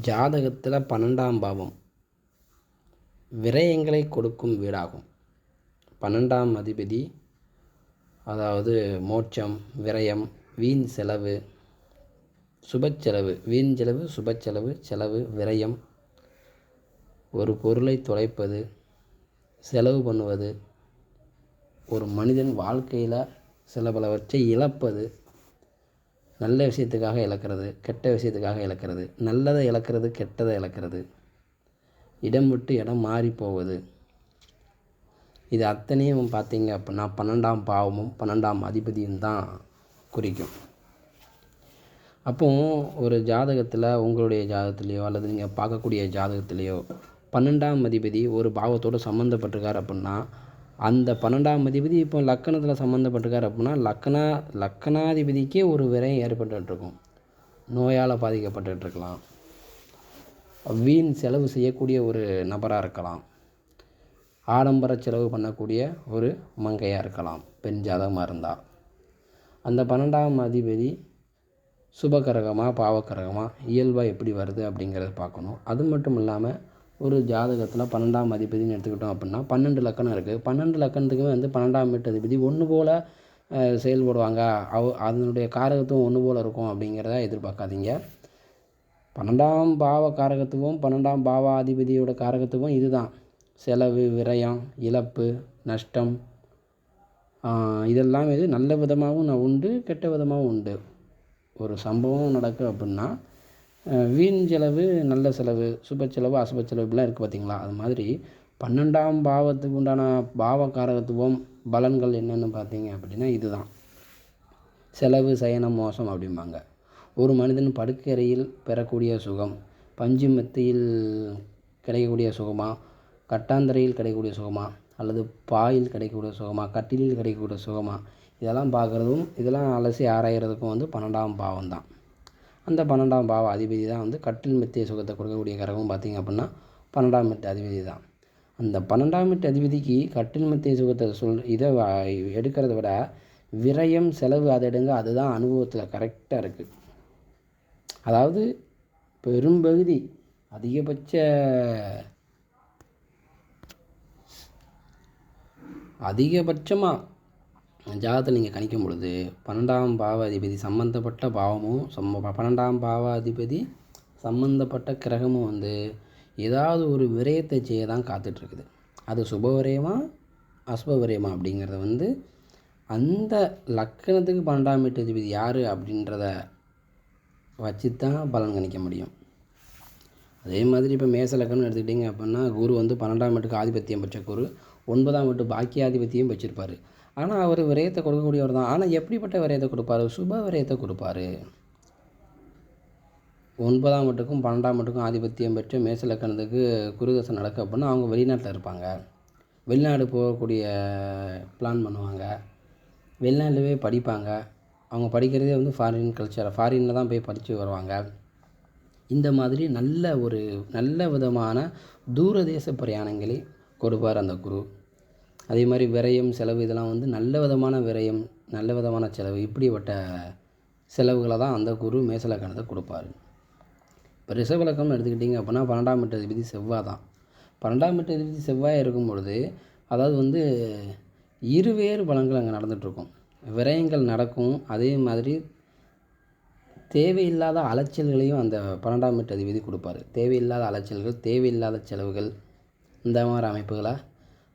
ஜாதகத்தில் பன்னெண்டாம் பாவம். விரயங்களை கொடுக்கும் வீடாகும். பன்னெண்டாம் அதிபதி அதாவது மோட்சம் விரயம் வீண் செலவு சுபச்செலவு வீண் செலவு சுபச்செலவு செலவு விரயம். ஒரு பொருளை தொலைப்பது செலவு பண்ணுவது ஒரு மனிதன் வாழ்க்கையில் சில பலவற்றை இழப்பது நல்ல விஷயத்துக்காக இழக்கிறது கெட்ட விஷயத்துக்காக இழக்கிறது. நல்லதை இழக்கிறது கெட்டதை இழக்கிறது. இடம் விட்டு இடம் மாறி போவது இது அத்தனையும் பார்த்தீங்க அப்படின்னா பன்னெண்டாம் பாவமும் பன்னெண்டாம் அதிபதியும் தான் குறிக்கும். அப்போ ஒரு ஜாதகத்தில் உங்களுடைய ஜாதகத்துலேயோ அல்லது நீங்கள் பார்க்கக்கூடிய ஜாதகத்துலேயோ பன்னெண்டாம் அதிபதி ஒரு பாவத்தோடு சம்மந்தப்பட்டிருக்கார் அப்படின்னா அந்த பன்னெண்டாம் அதிபதி இப்போ லக்கணத்தில் சம்மந்தப்பட்டிருக்கார் அப்படின்னா லக்கணா லக்கணாதிபதிக்கே ஒரு விரயம் ஏற்பட்டுருக்கும். நோயால் பாதிக்கப்பட்டுருக்கலாம். வீண் செலவு செய்யக்கூடிய ஒரு நபராக இருக்கலாம். ஆடம்பர செலவு பண்ணக்கூடிய ஒரு மங்கையாக இருக்கலாம். பெண் ஜாதகமாக இருந்தால் அந்த பன்னெண்டாம் அதிபதி சுபகரகமாக பாவக்கரகமாக இயல்பாக எப்படி வருது அப்படிங்கிறத பார்க்கணும். அது மட்டும் இல்லாமல் ஒரு ஜாதகத்தில் பன்னெண்டாம் அதிபதினு எடுத்துக்கிட்டோம் அப்படின்னா பன்னெண்டு லக்கணம் இருக்குது பன்னெண்டு லக்கணத்துக்குமே வந்து பன்னெண்டாம் வீட்டு அதிபதி ஒன்று போல் செயல்படுவாங்க. அவ அதனுடைய காரகத்துவம் ஒன்று போல் இருக்கும் அப்படிங்கிறத எதிர்பார்க்காதீங்க. பன்னெண்டாம் பாவ காரகத்துவம் பன்னெண்டாம் பாவாதிபதியோட காரகத்துவம் இதுதான். செலவு விரயம் இழப்பு நஷ்டம் இதெல்லாம் இது நல்ல விதமாகவும் உண்டு கெட்ட விதமாகவும் உண்டு. ஒரு சம்பவம் நடக்குது அப்படின்னா வீண் செலவு நல்ல செலவு சுப செலவு அசுப செலவு இப்படிலாம் இருக்குது பார்த்தீங்களா அது மாதிரி பன்னெண்டாம் பாவத்துக்கு உண்டான பாவ காரகத்துவம் பலன்கள் என்னென்னு பார்த்தீங்க அப்படின்னா இதுதான். செலவு சயனம் மோசம் அப்படிம்பாங்க. ஒரு மனிதன் படுக்கறையில் பெறக்கூடிய சுகம் பஞ்சு மெத்தையில் கிடைக்கக்கூடிய சுகமா கட்டாந்தரையில் கிடைக்கக்கூடிய சுகமா அல்லது பாயில் கிடைக்கக்கூடிய சுகமா கட்டிலில் கிடைக்கக்கூடிய சுகமா இதெல்லாம் பார்க்குறதும் இதெல்லாம் அலசி ஆராயிறதுக்கும் வந்து பன்னெண்டாம் பாவம் தான் அந்த பன்னெண்டாம் பாவ அதிபதி தான் வந்து கட்டில் மெத்திய சுகத்தை கொடுக்கக்கூடிய கிரகம் பார்த்திங்க அப்படின்னா பன்னெண்டாம் மெட்டு அதிபதி தான். அந்த பன்னெண்டாம் மெட்டு அதிபதிக்கு கட்டில் மெத்திய சுகத்தை சொல் இதை எடுக்கிறத விட விரயம் செலவு அதை எடுங்க அதுதான் அனுபவத்தில் கரெக்டாக இருக்குது அதாவது பெரும்பகுதி அதிகபட்ச அதிகபட்சமாக ஜாதகத்தை நீங்கள் கணிக்கும் பொழுது பன்னெண்டாம் பாவாதிபதி சம்மந்தப்பட்ட பாவமும் சம்ம பன்னெண்டாம் பாவாதிபதி சம்மந்தப்பட்ட கிரகமும் வந்து ஏதாவது ஒரு விரயத்தை செய்ய தான் காத்துட்ருக்குது. அது சுப விரயமா அசுப விரயமா அப்படிங்கிறத வந்து அந்த லக்கணத்துக்கு பன்னெண்டாம் வீட்டு அதிபதி யார் அப்படின்றத வச்சு தான் பலன் கணிக்க முடியும். அதே மாதிரி இப்போ மேச லக்னம் எடுத்துக்கிட்டிங்க அப்படின்னா குரு வந்து பன்னெண்டாம் வீட்டுக்கு ஆதிபத்தியம் பெற்ற குரு ஒன்பதாம் வீட்டு பாக்கியாதிபத்தியம் வச்சுருப்பார். ஆனால் அவர் விரயத்தை கொடுக்கக்கூடியவர் தான். ஆனால் எப்படிப்பட்ட விரயத்தை கொடுப்பாரு? சுப விரயத்தை கொடுப்பாரு. ஒன்பதாம் வீட்டுக்கும் பன்னெண்டாம் வீட்டுக்கும் ஆதிபத்தியம் பெற்று மேசலக்கணத்துக்கு குருதசை நடக்க அப்படின்னா அவங்க வெளிநாட்டில் இருப்பாங்க. வெளிநாடு போகக்கூடிய பிளான் பண்ணுவாங்க. வெளிநாட்டில் போய் படிப்பாங்க. அவங்க படிக்கிறதே வந்து ஃபாரின் கல்ச்சர் ஃபாரினில் தான் போய் படித்து வருவாங்க. இந்த மாதிரி நல்ல ஒரு நல்ல விதமான தூரதேச பிரயாணங்களை கொடுப்பார் அந்த குரு. அதே மாதிரி விரயம் செலவு இதெல்லாம் வந்து நல்ல விதமான விரயம் நல்ல விதமான செலவு இப்படிப்பட்ட செலவுகளை தான் அந்த குரு மேசலக்கணத்தை கொடுப்பாரு. இப்போ ரிஷபலக்கம்னு எடுத்துக்கிட்டிங்க அப்படின்னா பன்னெண்டாம் எட்டு அதிபதி செவ்வாய் தான். பன்னெண்டாம் எட்டு அதிபதி செவ்வாய் இருக்கும் பொழுது அதாவது வந்து இருவேறு பலன்கள் அங்கே நடந்துகிட்ருக்கும் விரயங்கள் நடக்கும். அதே மாதிரி தேவையில்லாத அலைச்சல்களையும் அந்த பன்னெண்டாம் வீட்டு அதிபதி கொடுப்பாரு. தேவையில்லாத அலைச்சல்கள் தேவையில்லாத செலவுகள் இந்த மாதிரி அமைப்புகளை?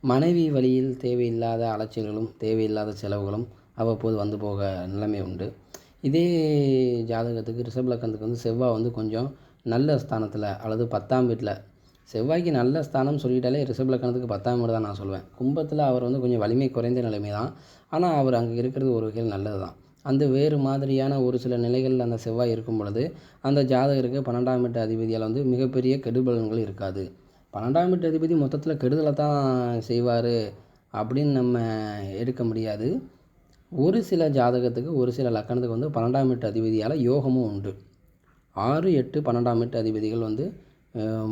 மனைவி வழியில் தேவையில்லாத அலைச்சல்களும் தேவையில்லாத செலவுகளும் அவ்வப்போது வந்து போக நிலைமை உண்டு. இதே ஜாதகத்துக்கு ரிஷபலக்கணத்துக்கு வந்து செவ்வாய் வந்து கொஞ்சம் நல்ல ஸ்தானத்தில் அல்லது பத்தாம் வீட்டில் செவ்வாய்க்கு நல்ல ஸ்தானம் சொல்லிட்டாலே ரிஷபலக்கணத்துக்கு பத்தாம் வீடு தான் நான் சொல்லுவேன் கும்பத்தில் அவர் வந்து கொஞ்சம் வலிமை குறைந்த நிலைமை தான் ஆனால் அவர் அங்கே இருக்கிறது ஒரு வகையில் நல்லது தான் அந்த வேறு மாதிரியான ஒரு சில நிலைகளில் அந்த செவ்வாய் இருக்கும் பொழுது அந்த ஜாதகருக்கு பன்னெண்டாம் வீட்டு அதிபதியால் வந்து மிகப்பெரிய கெடுபலன்கள் இருக்காது. பன்னெண்டாம் வீட்டு அதிபதி மொத்தத்தில் கெடுதலை தான் செய்வார் அப்படின்னு நம்ம எடுக்க முடியாது. ஒரு சில ஜாதகத்துக்கு ஒரு சில லக்கணத்துக்கு வந்து பன்னெண்டாம் வீட்டு அதிபதியால் யோகமும் உண்டு. ஆறு எட்டு பன்னெண்டாம் வீட்டு அதிபதிகள் வந்து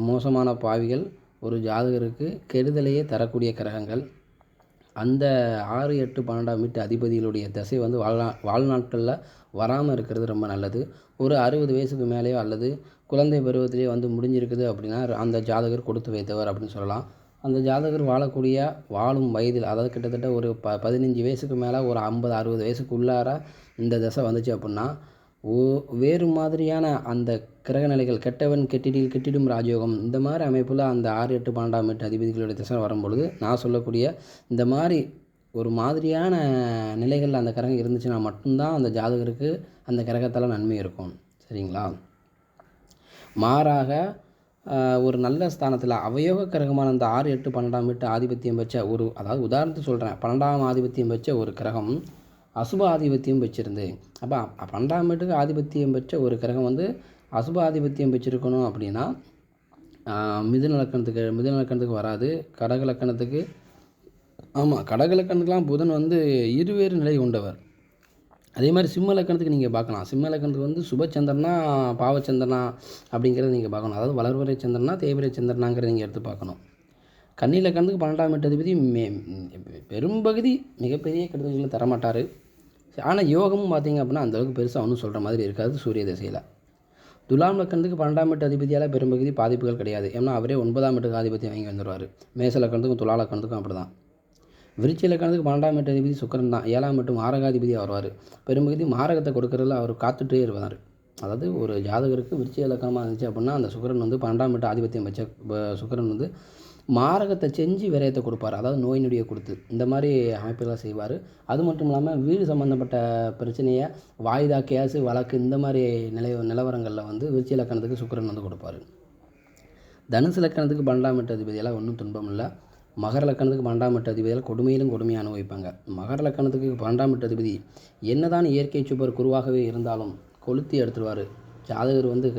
மோசமான பாவிகள் ஒரு ஜாதகருக்கு கெடுதலையே தரக்கூடிய கிரகங்கள் அந்த ஆறு எட்டு பன்னெண்டாம் வீட்டு அதிபதிகளுடைய தசை வந்து வாழ்நா வாழ்நாட்களில் வராமல் இருக்கிறது ரொம்ப நல்லது. ஒரு அறுபது வயசுக்கு மேலேயோ அல்லது குழந்தை பருவத்திலேயே வந்து முடிஞ்சிருக்குது அப்படின்னா அந்த ஜாதகர் கொடுத்து வைத்தவர் அப்படின்னு சொல்லலாம். அந்த ஜாதகர் வாழக்கூடிய வாழும் வயதில் அதாவது கிட்டத்தட்ட ஒரு ப பதினஞ்சு வயசுக்கு மேலே ஒரு ஐம்பது அறுபது வயசுக்கு உள்ளார இந்த தசை வந்துச்சு அப்படின்னா ஓ வேறு மாதிரியான அந்த கிரகநிலைகள் கெட்டவன் கெட்டிடில் கெட்டிடும் ராஜயோகம். இந்த மாதிரி அமைப்பில் அந்த ஆறு எட்டு பன்னெண்டாம் எட்டு அதிபதிகளுடைய திசை வரும்பொழுது நான் சொல்லக்கூடிய இந்த மாதிரி ஒரு மாதிரியான நிலைகளில் அந்த கிரகம் இருந்துச்சுன்னா மட்டும்தான் அந்த ஜாதகருக்கு அந்த கிரகத்தால் நன்மை இருக்கும். சரிங்களா? மாறாக ஒரு நல்ல ஸ்தானத்தில் அவயோக கிரகமான அந்த ஆறு எட்டு பன்னெண்டாம் வீட்டு ஆதிபத்தியம் வச்ச ஒரு அதாவது உதாரணத்துக்கு சொல்கிறேன் பன்னெண்டாம் ஆதிபத்தியம் வச்ச ஒரு கிரகம் அசுப ஆதிபத்தியம் வச்சுருந்து அப்போ பன்னெண்டாம் வீட்டுக்கு ஆதிபத்தியம் வச்ச ஒரு கிரகம் வந்து அசுபாதிபத்தியம் வச்சுருக்கணும் அப்படின்னா மிதுன லக்கணத்துக்கு மிதுன லக்கணத்துக்கு வராது. கடக லக்கணத்துக்கு ஆமாம் கடக லக்கணத்துக்குலாம் புதன் வந்து இருவேறு நிலை கொண்டவர் அதே மாதிரி சிம்ம லக்கணத்துக்கு நீங்கள் பார்க்கலாம். சிம்ம லக்கணத்துக்கு வந்து சுபச்சந்திரனா பாவச்சந்திரனா அப்படிங்கிறத நீங்கள் பார்க்கணும். அதாவது வளர்வரை சந்திரனா தேவிரை சந்திரனாங்கிறத நீங்கள் எடுத்து பார்க்கணும். கன்னி லக்கணத்துக்கு பன்னெண்டாம் எட்டதிபதி மே பெரும்பகுதி மிகப்பெரிய கெடுதல்களை தரமாட்டார். ஆனால் யோகமும் பார்த்திங்க அப்படின்னா அந்தளவுக்கு பெருசாக ஒன்றும் சொல்கிற மாதிரி இருக்காது சூரிய திசையில். துலாம் லக்கணத்துக்கு பன்னெண்டாம் எட்டு அதிபதியால் பெரும்பகுதி பாதிப்புகள் கிடையாது. ஏன்னா அவரே ஒன்பதாம் எட்டுக்கு ஆதிபத்தியம் வாங்கி வந்துடுவார் மேச லக்கணத்துக்கும் துலா லக்கணத்துக்கும் அப்படி தான் விருச்சி லக்கணத்துக்கு பன்னெண்டாம் எட்டு அதிபதி சுக்கரன் தான். ஏழாம் எட்டு மாரகாதிபதியாக வருவார் பெரும்பகுதி மாரகத்தை கொடுக்கறதுல அவர் காத்துட்டே இருப்பார். அதாவது ஒரு ஜாதகருக்கு விருச்சி இலக்கணமாக இருந்துச்சு அப்படின்னா அந்த சுக்கரன் வந்து பன்னெண்டாம் வீட்டு ஆதிபத்தியம் வச்ச சுக்கரன் வந்து மாரகத்தை செஞ்சு விரயத்தை கொடுப்பார். அதாவது நோய் நொடியை கொடுத்து இந்த மாதிரி அமைப்புகளை செய்வார். அது மட்டும் இல்லாமல் வீடு சம்மந்தப்பட்ட பிரச்சனையை வாய்தா கேஸு வழக்கு இந்த மாதிரி நிலை நிலவரங்களில் வந்து விருச்சி இலக்கணத்துக்கு சுக்கரன் வந்து கொடுப்பார். தனுசு இலக்கணத்துக்கு பன்னெண்டாம் எட்டு அதிபதியெல்லாம் ஒன்றும் துன்பம் இல்லை. மகர லக்கணத்துக்கு பன்னெண்டாம் எட்டு அதிபதியால் கொடுமையிலும் கொடுமையை அனுபவிப்பாங்க. மகர லக்கணத்துக்கு பன்னெண்டாம் எட்டு அதிபதி என்னதான் இயற்கை சுப்பர் குருவாகவே இருந்தாலும் கொளுத்தி எடுத்துருவார். ஜாதகர் வந்து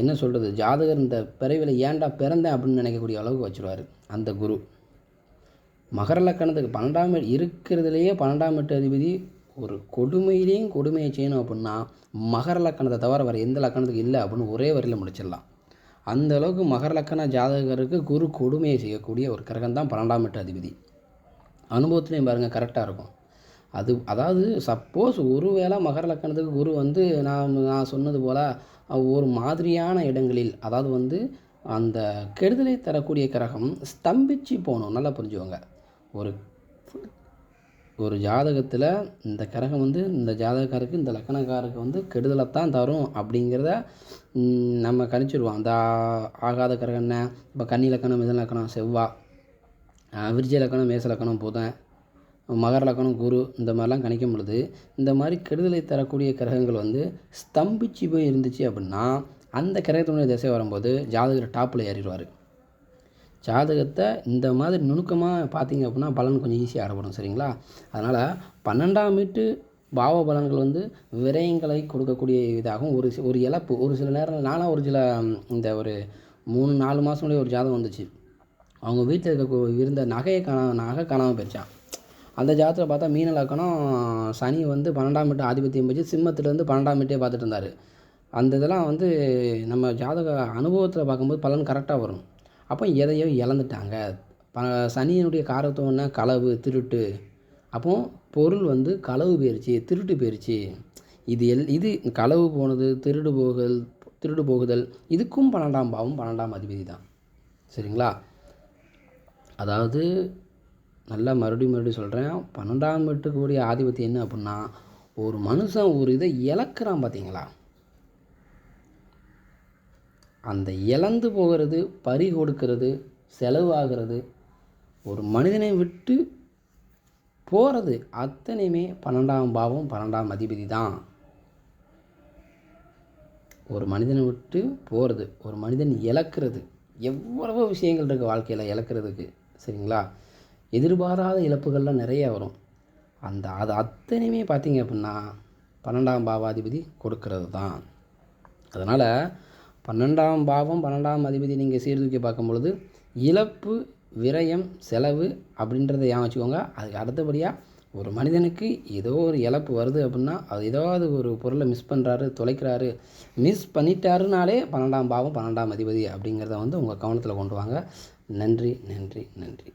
என்ன சொல்கிறது ஜாதகர் இந்த பிறவியில் ஏன்டா பிறந்தேன் அப்படின்னு நினைக்கக்கூடிய அளவுக்கு வச்சுருவார் அந்த குரு. மகர லக்கணத்துக்கு பன்னெண்டாம் இருக்கிறதுலையே பன்னெண்டாம் எட்டு அதிபதி ஒரு கொடுமையிலையும் கொடுமையை செய்யணும் அப்படின்னா மகர லக்கணத்தை தவிர வேறு எந்த லக்கணத்துக்கு இல்லை அப்படின்னு ஒரே வரியில் முடிச்சிடலாம். அந்த அளவுக்கு மகர லக்கண ஜாதகருக்கு குரு கொடுமையை செய்யக்கூடிய ஒரு கிரகம் தான் பன்னெண்டாம் எட்டு அதிபதி. அனுபவத்துலேயும் பாருங்கள் கரெக்டாக இருக்கும். அது அதாவது சப்போஸ் ஒருவேளை மகர லக்கணத்துக்கு குரு வந்து நான் நான் சொன்னது போல் ஒரு மாதிரியான இடங்களில் அதாவது வந்து அந்த கெடுதலை தரக்கூடிய கிரகம் ஸ்தம்பிச்சு போகணும். நல்லா புரிஞ்சுவாங்க ஒரு ஒரு ஜாதகத்தில் இந்த கிரகம் வந்து இந்த ஜாதகக்காருக்கு இந்த லக்கணக்காருக்கு வந்து கெடுதலை தான் தரும் அப்படிங்கிறத நம்ம கணிச்சிடுவோம் அந்த ஆகாத கிரகம் என்ன? இப்போ கன்னி லக்கணம் மிதன் லக்கணம் செவ்வா விருஜ லக்கணம் மேச லக்கணம் புதன் மகர லக்கணம் குரு இந்த மாதிரிலாம் கணிக்கும் பொழுது இந்த மாதிரி கெடுதலை தரக்கூடிய கிரகங்கள் வந்து ஸ்தம்பிச்சு போய் இருந்துச்சு அப்படின்னா அந்த கிரகத்தினுடைய திசை வரும்போது ஜாதகர் டாப்பில் ஏறிடுவார். ஜாதகத்தை இந்த மாதிரி நுணுக்கமாக பார்த்தீங்க அப்படின்னா பலன் கொஞ்சம் ஈஸியாக அறப்படும் சரிங்களா? அதனால் பன்னெண்டாம் வீட்டு பாவ பலன்கள் வந்து விரயங்களை கொடுக்கக்கூடிய இதாகும். ஒரு ஒரு இழப்பு ஒரு சில நேரம் நானாக ஒரு சில இந்த ஒரு மூணு நாலு மாதம் ஒரு ஜாதகம் வந்துச்சு. அவங்க வீட்டில் இருக்க இருந்த நகையை காண நகை காணாமல் போயிடுச்சான் அந்த ஜாதகத்தில் பார்த்தா மீன லக்கணம் சனி வந்து பன்னெண்டாம் வீட்டு ஆதிபத்தியம் பெற்று சிம்மத்தில் வந்து பன்னெண்டாம் வீட்டே பார்த்துட்டு இருந்தார். அந்த இதெல்லாம் வந்து நம்ம ஜாதக அனுபவத்தில் பார்க்கும்போது பலன் கரெக்டாக வரும். அப்போ எதையோ இழந்துட்டாங்க. ப சனியினுடைய காரத்துவம்னா களவு திருட்டு. அப்போ பொருள் வந்து களவு போயிருச்சு திருட்டு போயிருச்சு. இது எல் இது களவு போனது திருடு போகுதல் திருடு போகுதல் இதுக்கும் பன்னெண்டாம் பாவம் பன்னெண்டாம் அதிபதி தான். சரிங்களா? அதாவது நல்லா மறுபடியும் மறுபடியும் சொல்கிறேன் பன்னெண்டாம் வீட்டுக்குரிய ஆதிபத்தியம் என்ன அப்படின்னா ஒரு மனுஷன் ஒரு இதை இழக்கிறான் பார்த்தீங்களா அந்த இழந்து போகிறது பறி கொடுக்கறது செலவாகிறது ஒரு மனிதனை விட்டு போகிறது அத்தனையுமே பன்னெண்டாம் பாவம் பன்னெண்டாம் அதிபதி தான். ஒரு மனிதனை விட்டு போகிறது ஒரு மனிதன் இழக்கிறது எவ்வளவோ விஷயங்கள் இருக்குது வாழ்க்கையில் இழக்கிறதுக்கு சரிங்களா? எதிர்பாராத இழப்புகள்லாம் நிறைய வரும். அந்த அது அத்தனையுமே பார்த்திங்க அப்படின்னா பன்னெண்டாம் பாவாதிபதி கொடுக்கறது தான். அதனால் பன்னெண்டாம் பாவம் பன்னெண்டாம் அதிபதி நீங்கள் சீர்தூக்கி பார்க்கும் பொழுது இழப்பு விரயம் செலவு அப்படின்றத ஏன் வச்சுக்கோங்க? அதுக்கு அடுத்தபடியாக ஒரு மனிதனுக்கு ஏதோ ஒரு இழப்பு வருது அப்படின்னா அது ஏதாவது ஒரு பொருளை மிஸ் பண்ணுறாரு தொலைக்கிறாரு மிஸ் பண்ணிட்டாருனாலே பன்னெண்டாம் பாவம் பன்னெண்டாம் அதிபதி அப்படிங்கிறத வந்து உங்கள் கவனத்தில் கொண்டு வாங்க. நன்றி நன்றி நன்றி.